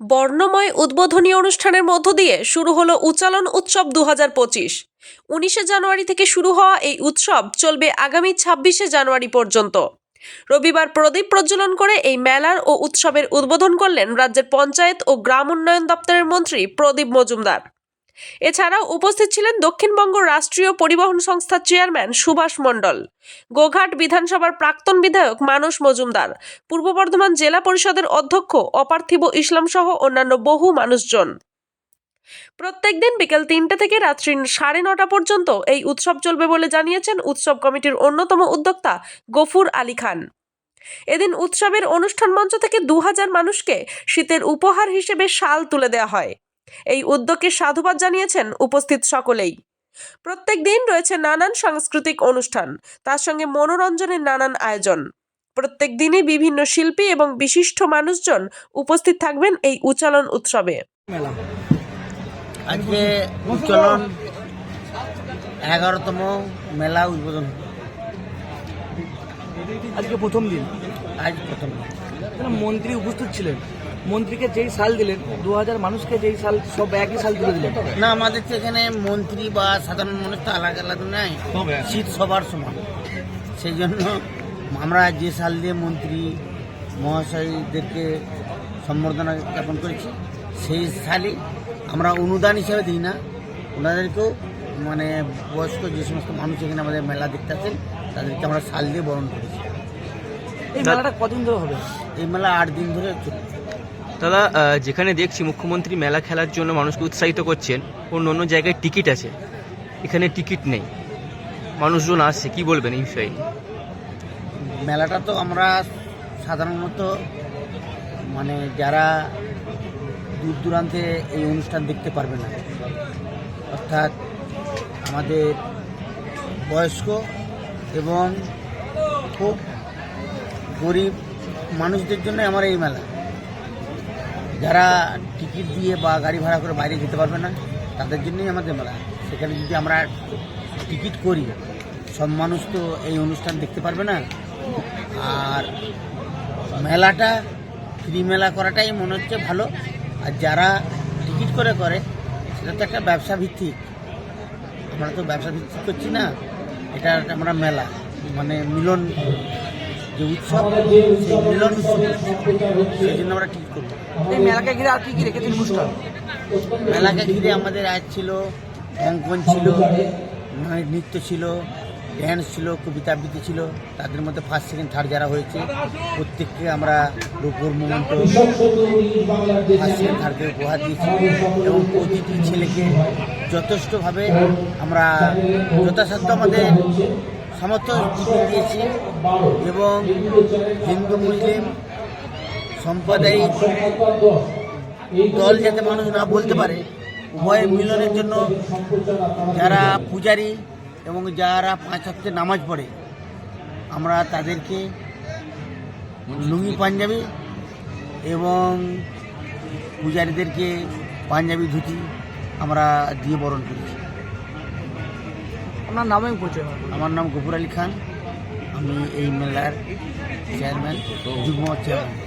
বর্ণময় উদ্বোধনী অনুষ্ঠানের মধ্য দিয়ে শুরু হলো উচ্চালন উৎসব দু হাজার পঁচিশ। উনিশে জানুয়ারি থেকে শুরু হওয়া এই উৎসব চলবে আগামী ছাব্বিশে জানুয়ারি পর্যন্ত। রবিবার প্রদীপ প্রজ্বলন করে এই মেলার ও উৎসবের উদ্বোধন করলেন রাজ্যের পঞ্চায়েত ও গ্রাম উন্নয়ন দপ্তরের মন্ত্রী প্রদীপ মজুমদার। এছাড়াও উপস্থিত ছিলেন দক্ষিণবঙ্গ রাষ্ট্রীয় পরিবহন সংস্থার চেয়ারম্যান সুভাষ মণ্ডল, গোঘাট বিধানসভার প্রাক্তন বিধায়ক মানস মজুমদার, পূর্ব বর্ধমান জেলা পরিষদের অধ্যক্ষ অপার্থিব ইসলাম সহ অন্যান্য বহু মানুষজন। প্রত্যেকদিন বিকেল তিনটে থেকে রাত্রি সাড়ে নটা পর্যন্ত এই উৎসব চলবে বলে জানিয়েছেন উৎসব কমিটির অন্যতম উদ্যোক্তা গফুর আলী খান। এদিন উৎসবের অনুষ্ঠান মঞ্চ থেকে দু হাজার মানুষকে শীতের উপহার হিসেবে শাল তুলে দেওয়া হয়। এই উদ্যোগকে সাধুবাদ জানিয়েছেন উপস্থিত সকলেই। প্রত্যেক দিন রয়েছে নানান সাংস্কৃতিক অনুষ্ঠান তার সঙ্গে মনোরঞ্জনের নানান আয়োজন। প্রত্যেক দিনই বিভিন্ন শিল্পী এবং বিশিষ্ট মানুষজন উপস্থিত থাকবেন এই উচ্চালন উৎসবে। আজকে উচ্চলন এগারোতম মেলা উদ্বোধন। আজকে প্রথম দিন? আজ প্রথম এখানে মন্ত্রী উপস্থিত ছিলেন। মন্ত্রীকে যেই সাল দিলেন দু হাজার মানুষকে যেই সাল সব একই সাল তুলে দিলেন। না আমাদের এখানে মন্ত্রী বা সাধারণ মানুষ তো আলাদা আলাদা নাই। শীত সবার সমান। সেই জন্য আমরা যে সাল দিয়ে মন্ত্রী মহাশয়দেরকে সম্বর্ধনা জ্ঞাপন করেছি সেই সালই আমরা অনুদান হিসেবে দিই না। ওনাদেরকেও মানে বয়স্ক যে সমস্ত মানুষ এখানে আমাদের মেলা দেখতে আছেন তাদেরকে আমরা সাল দিয়ে বরণ করেছি এই মেলাটা কদিন ধরে হবে? এই মেলা আট দিন ধরে চলবে দাদা যেখানে দেখছি মুখ্যমন্ত্রী মেলা খেলার জন্য মানুষকে উৎসাহিত করছেন অন্য অন্য জায়গায় টিকিট আছে। এখানে টিকিট নেই। মানুষজন আসছে কি বলবেন এই বিষয়ে? মেলাটা তো আমরা সাধারণত মানে যারা দূর দূরান্তে এই অনুষ্ঠান দেখতে পারবে না অর্থাৎ আমাদের বয়স্ক এবং খুব গরিব মানুষদের জন্য আমার এই মেলা। যারা টিকিট দিয়ে বা গাড়ি ভাড়া করে বাইরে যেতে পারবে না, তাদের জন্যই আমাদের মেলা। সেখানে যদি আমরা টিকিট করি, সব মানুষ তো এই অনুষ্ঠান দেখতে পারবে না। আর মেলাটা, ফ্রি মেলা করাটাই মনে হচ্ছে ভালো। আর যারা টিকিট করে করে, সেটা তো একটা ব্যবসা ভিত্তিক। আমরা তো ব্যবসা ভিত্তিক করছি না, এটা আমরা মেলা। মানে মিলন যে উৎসব সেই মিলন উৎসব সেই জন্য আমরা টিকিট করব। এই মেলাকে ঘিরে আর কি কি রেখেছেন অনুষ্ঠান? মেলাকে ঘিরে আমাদের আজ ছিল অঙ্কন ছিল নৃত্য ছিল ড্যান্স ছিল কবিতা আবৃত্তি ছিল। তাদের মধ্যে ফার্স্ট সেকেন্ড থার্ড যারা হয়েছে প্রত্যেককে আমরা রূপর মোমেন্ট ফার্স্ট সেকেন্ড থার্ডকে উপহার দিয়েছি এবং প্রতিটি ছেলেকে যথেষ্টভাবে আমরা যথাসাধ্য আমাদের সামর্থ্য টিকিট দিয়েছি এবং হিন্দু, মুসলিম সম্প্রদায়িক দল যাতে মানুষ না বলতে পারে উভয়ের মিলনের জন্য যারা পূজারী এবং যারা পাঁচ হপ্তে নামাজ পড়ে, আমরা তাদেরকে লুঙ্গি, পাঞ্জাবি এবং পূজারীদেরকে পাঞ্জাবি, ধুতি আমরা দিয়ে বরণ করেছি। আপনার নামে পরিচয় আমার নাম গফুর আলী খান। আমি এই মেলার চেয়ারম্যান যুগ্ম চেয়ারম্যান